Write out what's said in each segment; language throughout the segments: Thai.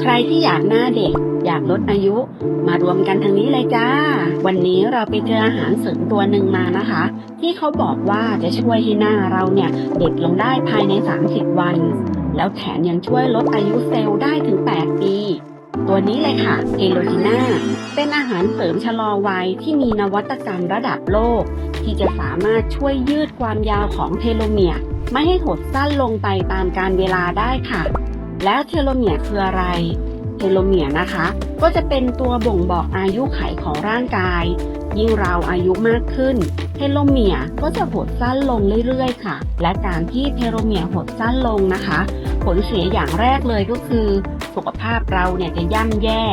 ใครที่อยากหน้าเด็ก อยากลดอายุ มารวมกันทางนี้เลยจ้า วันนี้เราไปเจออาหารเสริมตัวหนึ่งมานะคะ ที่เขาบอกว่าจะช่วยให้หน้าเราเนี่ยเด็กลงได้ภายใน 30 วัน แล้วแถมยังช่วยลดอายุเซลล์ได้ถึง 8 ปีตัวนี้เลยค่ะเอโลจิน่าเป็นอาหารเสริมชะลอวัยที่มีนวัตกรรมระดับโลก ที่จะสามารถช่วยยืดความยาวของเทโลเมียร์ไม่ให้หดสั้นลงไปตามการเวลาได้ค่ะ แล้วเทโลเมียร์คืออะไร เทโลเมียร์นะคะ ก็จะเป็นตัวบ่งบอกอายุไขของร่างกาย ยิ่งเราอายุมากขึ้น เทโลเมียร์ก็จะหดสั้นลงเรื่อยๆ ค่ะ และการที่เทโลเมียร์หดสั้นลงนะคะ ผลเสียอย่างแรกเลยก็คือ สุขภาพเราเนี่ยจะย่ำแย่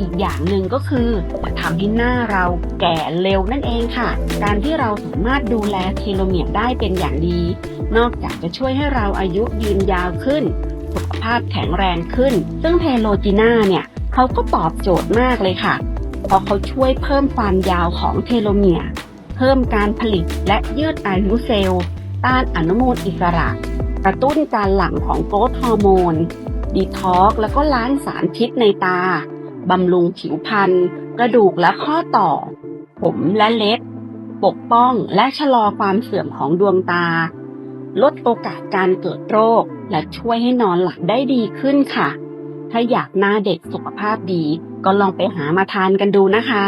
อีกอย่างหนึ่งก็คือจะทำให้หน้าเราแก่เร็วนั่นเองค่ะ การที่เราสามารถดูแลเทโลเมียร์ได้เป็นอย่างดี นอกจากจะช่วยให้เราอายุยืนยาวขึ้น สุขภาพแข็งแรงขึ้น ซึ่งเทโลจีน่าเนี่ยเขาก็ตอบโจทย์มากเลยค่ะ เพราะเขาช่วยเพิ่มความยาวของเทโลเมียร์เพิ่มการผลิตและยืดอายุเซลล์ ต้านอนุมูลอิสระ กระตุ้นการหลั่งของโกรทฮอร์โมน ดีท็อกแล้วก็ล้างสารพิษในตา บำรุงผิวพรรณกระดูกและข้อต่อ ผมและเล็บ ปกป้องและชะลอความเสื่อมของดวงตา ลดโอกาสการเกิดโรค และช่วยให้นอนหลับได้ดีขึ้นค่ะ ถ้าอยากหน้าเด็กสุขภาพดี ก็ลองไปหามาทานกันดูนะคะ